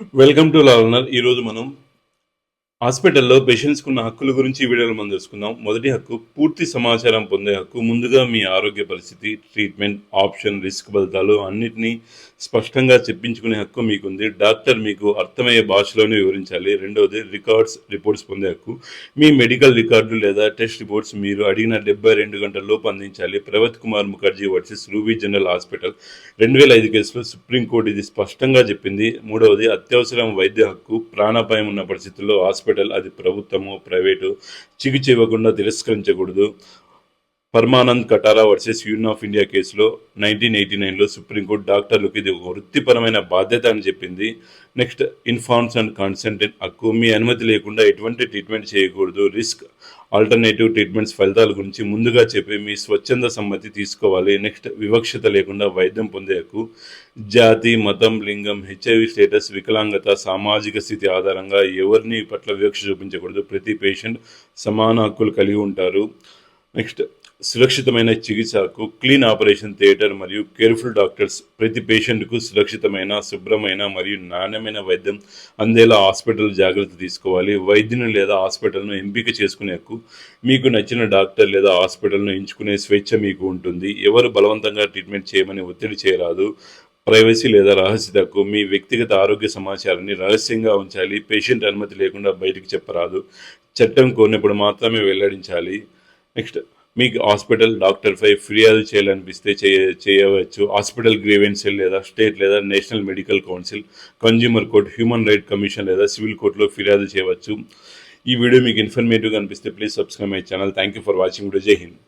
Welcome to లాలనర్ ఈరోజు మనం హాస్పిటల్లో పేషెంట్స్కి ఉన్న హక్కుల గురించి ఈ వీడియోలో మనం తెలుసుకుందాం. మొదటి హక్కు పూర్తి సమాచారం పొందే హక్కు ముందుగా మీ ఆరోగ్య పరిస్థితి ట్రీట్మెంట్ ఆప్షన్ రిస్క్ ఫలితాలు అన్నిటినీ స్పష్టంగా చెప్పించుకునే హక్కు మీకుంది. డాక్టర్ మీకు అర్థమయ్యే భాషలోనే వివరించాలి. రెండవది రికార్డ్స్ రిపోర్ట్స్ పొందే హక్కు. మీ మెడికల్ రికార్డులు లేదా టెస్ట్ రిపోర్ట్స్ మీరు అడిగిన డెబ్బై రెండు గంటల్లోపు అందించాలి. Pravat Kumar Mukherjee versus Ruby General Hospital. రెండు వేల ఐదు కేసులో సుప్రీంకోర్టు ఇది స్పష్టంగా చెప్పింది. మూడవది అత్యవసరం వైద్య హక్కు ప్రాణాపాయం ఉన్న పరిస్థితుల్లో హాస్పిటల్ అది ప్రభుత్వము ప్రైవేటు చికిత్స ఇవ్వకుండా తిరస్కరించకూడదు. Paramanand Katara versus Union of India కేసులో నైన్టీన్ ఎయిటీ నైన్లో సుప్రీంకోర్టు డాక్టర్లకు ఇది ఒక వృత్తిపరమైన బాధ్యత అని చెప్పింది. నెక్స్ట్ ఇన్ఫార్మ్స్ అండ్ కన్సెంట్ హక్కు. మీ అనుమతి లేకుండా ఎటువంటి ట్రీట్మెంట్ చేయకూడదు. రిస్క్ ఆల్టర్నేటివ్ ట్రీట్మెంట్స్ ఫలితాల గురించి ముందుగా చెప్పి మీ స్వచ్ఛంద సమ్మతి తీసుకోవాలి. నెక్స్ట్ వివక్షత లేకుండా వైద్యం పొందే హక్కు. జాతి మతం లింగం హెచ్ఐవి స్టేటస్ వికలాంగత సామాజిక స్థితి ఆధారంగా ఎవరిని పట్ల వివక్ష చూపించకూడదు. ప్రతి పేషెంట్ సమాన హక్కులు కలిగి ఉంటారు. నెక్స్ట్ సురక్షితమైన చికిత్సకు క్లీన్ ఆపరేషన్ థియేటర్ మరియు కేర్ఫుల్ డాక్టర్స్ ప్రతి పేషెంట్కు సురక్షితమైన శుభ్రమైన మరియు నాణ్యమైన వైద్యం అందేలా హాస్పిటల్ జాగ్రత్త తీసుకోవాలి. వైద్యుని లేదా హాస్పిటల్ను ఎంపిక చేసుకునే హక్కు మీకు నచ్చిన డాక్టర్ లేదా హాస్పిటల్ను ఎంచుకునే స్వేచ్ఛ మీకు ఉంటుంది. ఎవరు బలవంతంగా ట్రీట్మెంట్ చేయమని ఒత్తిడి చేయరాదు. ప్రైవసీ లేదా రహస్యతకు మీ వ్యక్తిగత ఆరోగ్య సమాచారాన్ని రహస్యంగా ఉంచాలి. పేషెంట్ అనుమతి లేకుండా బయటికి చెప్పరాదు. చట్టం కోరినప్పుడు మాత్రమే వెల్లడించాలి. నెక్స్ట్ మీకు హాస్పిటల్ డాక్టర్పై ఫిర్యాదు చేయాలనిపిస్తే చేయ చేయవచ్చు. హాస్పిటల్ గ్రీవెన్స్ లేదా స్టేట్ లేదా national medical council consumer court human right commission లేదా సివిల్ కోర్టులో ఫిర్యాదు చేయవచ్చు. ఈ వీడియో మీకు ఇన్ఫర్మేటివ్గా అనిపిస్తే please subscribe my channel. Thank you for watching video Jai Hind